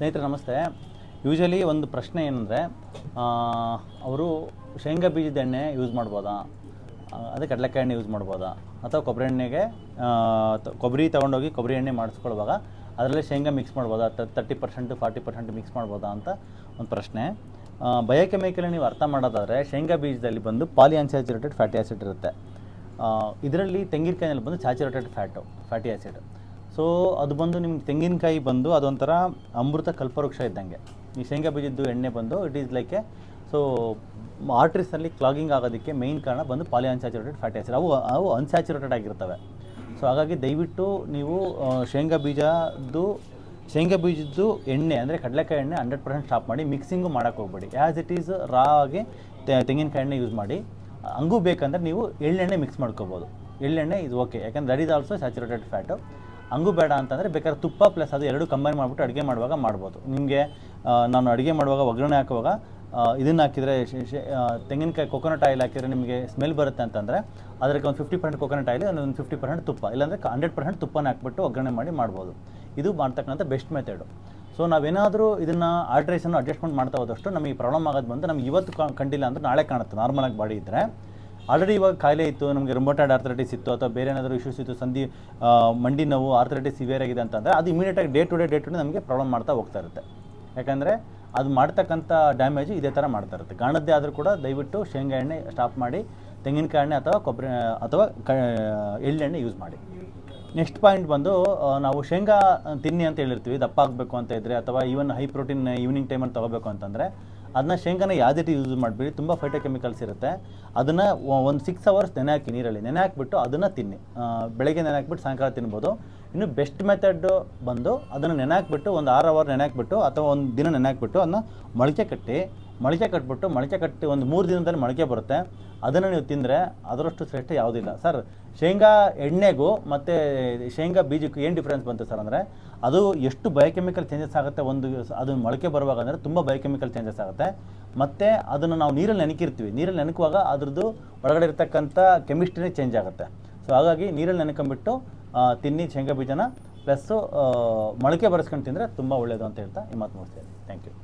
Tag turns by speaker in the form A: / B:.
A: ಸ್ನೇಹಿತರೆ, ನಮಸ್ತೆ. ಯೂಶಲಿ ಒಂದು ಪ್ರಶ್ನೆ ಏನಂದರೆ ಅವರು ಶೇಂಗಾ ಬೀಜದ ಎಣ್ಣೆ ಯೂಸ್ ಮಾಡ್ಬೋದಾ? ಅದೇ ಕಡಲೆಕಾಯಿ ಎಣ್ಣೆ ಯೂಸ್ ಮಾಡ್ಬೋದಾ? ಅಥವಾ ಕೊಬ್ಬರಿ ಎಣ್ಣೆಗೆ ಕೊಬ್ಬರಿ ತೊಗೊಂಡೋಗಿ ಕೊಬ್ಬರಿ ಎಣ್ಣೆ ಮಾಡಿಸ್ಕೊಳ್ಳುವಾಗ ಅದರಲ್ಲೇ ಶೇಂಗಾ ಮಿಕ್ಸ್ ಮಾಡ್ಬೋದಾ? Thirty percent forty percent mix ಮಾಡ್ಬೋದಾ ಅಂತ ಒಂದು ಪ್ರಶ್ನೆ. ಬಯೋಕೆಮಿಕಲ್ ನೀವು ಅರ್ಥ ಮಾಡೋದಾದರೆ ಶೇಂಗಾ ಬೀಜದಲ್ಲಿ ಬಂದು ಪಾಲಿ ಅನ್ಸ್ಯಾಚುರೇಟೆಡ್ ಫ್ಯಾಟಿ ಆ್ಯಸಿಡ್ ಇರುತ್ತೆ ಇದರಲ್ಲಿ ತೆಂಗಿನಕಾಯಿನಲ್ಲಿ ಬಂದು saturated fat fatty acid so ಅದು ಬಂದು ನಿಮ್ಗೆ ತೆಂಗಿನಕಾಯಿ ಬಂದು ಅದೊಂಥರ ಅಮೃತ ಕಲ್ಪವೃಕ್ಷ ಇದ್ದಂಗೆ. ಈ ಶೇಂಗಾ ಬೀಜದ್ದು ಎಣ್ಣೆ ಬಂದು it is like a so ಆರ್ಟ್ರೀಸಲ್ಲಿ clogging ಆಗೋದಕ್ಕೆ ಮೇಯ್ನ್ ಕಾರಣ ಬಂದು ಪಾಲಿ ಅನ್ಸ್ಯಾಚುರೇಟೆಡ್ ಫ್ಯಾಟಿ ಆಸಿಡ್ ಅವು ಅವು ಅನ್ಸ್ಯಾಚುರೇಟೆಡ್ ಆಗಿರ್ತವೆ. ಸೊ ಹಾಗಾಗಿ ದಯವಿಟ್ಟು ನೀವು ಶೇಂಗಾ ಬೀಜದ್ದು ಶೇಂಗಾ ಬೀಜದ್ದು ಎಣ್ಣೆ, ಅಂದರೆ ಕಡಲೆಕಾಯಿ ಎಣ್ಣೆ ಹಂಡ್ರೆಡ್ ಪರ್ಸೆಂಟ್ ಸ್ಟಾಪ್ ಮಾಡಿ ಮಿಕ್ಸಿಂಗು ಮಾಡೋಕ್ಕೆ ಹೋಗ್ಬೇಡಿ. ಆ್ಯಸ್ ಇಟ್ ಈಸ್ ರಾ ಆಗಿ ತೆಂಗಿನಕಾಯಿ ಎಣ್ಣೆ ಯೂಸ್ ಮಾಡಿ, ಹಂಗೂ ಬೇಕಂದರೆ ನೀವು ಎಳ್ಳೆಣ್ಣೆ ಮಿಕ್ಸ್ ಮಾಡ್ಕೋಬೋದು. ಎಳ್ಳೆಣ್ಣೆ ಇದು ಓಕೆ ಯಾಕಂದ್ರೆ that is also saturated fat ಹಂಗೂ ಬೇಡ ಅಂತಂದರೆ ಬೇಕಾದ್ರೆ ತುಪ್ಪ ಪ್ಲಸ್ ಅದು ಎರಡು ಕಂಬೈನ್ ಮಾಡಿಬಿಟ್ಟು ಅಡುಗೆ ಮಾಡುವಾಗ ಮಾಡ್ಬೋದು. ನಿಮಗೆ ನಾನು ಅಡುಗೆ ಮಾಡುವಾಗ ಒಗ್ಗರಣೆ ಹಾಕುವಾಗ ಇದನ್ನು ಹಾಕಿದರೆ ತೆಂಗಿನಕಾಯಿ ಕೊಕೊನಟ್ ಆಯಿಲ್ ಹಾಕಿದರೆ ನಿಮಗೆ ಸ್ಮೆಲ್ ಬರುತ್ತೆ ಅಂತಂದರೆ ಅದಕ್ಕೆ ಒಂದು ಫಿಫ್ಟಿ ಪರ್ಸೆಂಟ್ ಕೊಕೊನಟ್ ಆಯಿಲ್ ಒಂದು ಫಿಫ್ಟಿ ಪರ್ಸೆಂಟ್ ತುಪ್ಪ. ಇಲ್ಲಾಂದರೆ ಹಂಡ್ರೆಡ್ ಪರ್ಸೆಂಟ್ ತುಪ್ಪನ ಹಾಕ್ಬಿಟ್ಟು ಒಗ್ಗರಣೆ ಮಾಡಿ ಮಾಡ್ಬೋದು. ಇದು ಮಾಡ್ತಕ್ಕಂಥ ಬೆಸ್ಟ್ ಮೆಥಡು ಸೊ ನಾವೇನಾದರೂ ಇದನ್ನು ಆಲ್ಟ್ರೇಷನ್ ಅಡ್ಜಸ್ಟ್ಮೆಂಟ್ ಮಾಡ್ತಾ ಹೋದಷ್ಟು ನಮಗೆ ಪ್ರಾಬ್ಲಮ್ ಆಗೋದು ಬಂದು ನಮಗೆ ಇವತ್ತು ಕಂಡಿಲ್ಲ ಅಂದರೆ ನಾಳೆ ಕಾಣುತ್ತೆ ನಾರ್ಮಲಾಗಿ ಬಾಡಿ ಇದ್ದರೆ ಆಲ್ರೆಡಿ ಇವಾಗ ಕಾಯಿಲೆ ಇತ್ತು, ನಮಗೆ ರುಮೋಟೈಡ್ ಆರ್ಥರೈಟಿಸ್ ಇತ್ತು, ಅಥವಾ ಬೇರೆ ಏನಾದರೂ ಇಶ್ಯೂಸ್ ಇತ್ತು, ಸಂಧಿ ಮಂಡಿ ನೋವು ಆರ್ಥರೈಟಿಸ್ ಸಿವಿಯರ್ ಆಗಿದೆ ಅಂತಂದರೆ ಅದು ಇಮಿಡಿಯೇಟಾಗಿ day to day day to day ನಮಗೆ ಪ್ರಾಬ್ಲಮ್ ಮಾಡ್ತಾ ಹೋಗ್ತಾ ಇರುತ್ತೆ. ಯಾಕಂದರೆ ಅದು ಮಾಡ್ತಕ್ಕಂಥ ಡ್ಯಾಮೇಜ್ ಇದೇ ಥರ ಮಾಡ್ತಾ ಇರುತ್ತೆ. ಗಾಣದ್ದೇ ಆದರೂ ಕೂಡ ದಯವಿಟ್ಟು ಶೇಂಗಾ ಎಣ್ಣೆ ಸ್ಟಾಪ್ ಮಾಡಿ, ತೆಂಗಿನಕಾಯಿ ಎಣ್ಣೆ ಅಥವಾ ಕೊಬ್ಬರಿ ಅಥವಾ ಕ ಎಳ್ಳೆಣ್ಣೆ ಯೂಸ್ ಮಾಡಿ. ನೆಕ್ಸ್ಟ್ ಪಾಯಿಂಟ್ ಬಂದು ನಾವು ಶೇಂಗಾ ತಿನ್ನಿ ಅಂತ ಹೇಳಿರ್ತೀವಿ, ದಪ್ಪ ಆಗಬೇಕು ಅಂತ ಇದ್ದರೆ ಅಥವಾ ಈವನ್ ಹೈ ಪ್ರೋಟೀನ್ ಈವ್ನಿಂಗ್ ಟೈಮಲ್ಲಿ ತೊಗೋಬೇಕು ಅಂತಂದರೆ ಅದನ್ನ ಶೇಂಗಾನ ಯಾವುದೇ ರೀತಿ ಯೂಸ್ ಮಾಡಬೇಡಿ, ತುಂಬ ಫೈಟೋ ಕೆಮಿಕಲ್ಸ್ ಇರುತ್ತೆ. ಅದನ್ನು ಒಂದು ಸಿಕ್ಸ್ ಅವರ್ಸ್ ನೆನೆ ಹಾಕಿ ನೀರಲ್ಲಿ. ನೆನೆ ಹಾಕ್ಬಿಟ್ಟು ಅದನ್ನು ತಿನ್ನಿ. ಬೆಳಗ್ಗೆ ನೆನೆ ಹಾಕ್ಬಿಟ್ಟು ಸಾಯಂಕಾಲ ತಿನ್ಬೋದು. ಇನ್ನು ಬೆಸ್ಟ್ ಮೆಥಡ್ ಬಂದು ಅದನ್ನು ನೆನೆ ಹಾಕ್ಬಿಟ್ಟು ಒಂದು ಆರು ಅವರ್ ನೆನೆ ಹಾಕ್ಬಿಟ್ಟು ಅಥವಾ ಒಂದು ದಿನ ನೆನೆ ಹಾಕ್ಬಿಟ್ಟು ಅದನ್ನ ಮೊಳಕೆ ಕಟ್ಟಿ ಮೊಳಕೆ ಕಟ್ಬಿಟ್ಟು ಮೊಳಕೆ ಕಟ್ಟಿ ಒಂದು ಮೂರು ದಿನದಲ್ಲಿ ಮೊಳಕೆ ಬರುತ್ತೆ. ಅದನ್ನು ನೀವು ತಿಂದರೆ ಅದರಷ್ಟು ಶ್ರೇಷ್ಠ ಯಾವುದಿಲ್ಲ ಸರ್, ಶೇಂಗಾ ಎಣ್ಣೆಗೂ ಮತ್ತು ಶೇಂಗಾ ಬೀಜಕ್ಕೂ ಏನು ಡಿಫ್ರೆನ್ಸ್ ಬಂತು ಸರ್ ಅಂದರೆ, ಅದು ಎಷ್ಟು ಬಯೋಕೆಮಿಕಲ್ ಚೇಂಜಸ್ ಆಗುತ್ತೆ ಒಂದು ಅದು ಮೊಳಕೆ ಬರುವಾಗ ಅಂದರೆ ತುಂಬ ಬಯೋಕೆಮಿಕಲ್ ಚೇಂಜಸ್ ಆಗುತ್ತೆ. ಮತ್ತು ಅದನ್ನು ನಾವು ನೀರಲ್ಲಿ ನೆನಕಿರ್ತೀವಿ. ನೀರಲ್ಲಿ ನೆನಕುವಾಗ ಅದ್ರದ್ದು ಒಳಗಡೆ ಇರ್ತಕ್ಕಂಥ ಕೆಮಿಸ್ಟ್ರಿನೇ ಚೇಂಜ್ ಆಗುತ್ತೆ. ಸೊ ಹಾಗಾಗಿ ನೀರಲ್ಲಿ ನೆನಕೊಂಬಿಟ್ಟು ತಿನ್ನಿ ಶೇಂಗಾ ಬೀಜನ, ಪ್ಲಸ್ಸು ಮೊಳಕೆ ಬರೆಸ್ಕೊಂಡು ತಿಂದರೆ ತುಂಬ ಒಳ್ಳೆಯದು ಅಂತ ಹೇಳ್ತಾ ಈ ಮಾತು ಮುಗಿಸ್ತೇನೆ ಥ್ಯಾಂಕ್ ಯು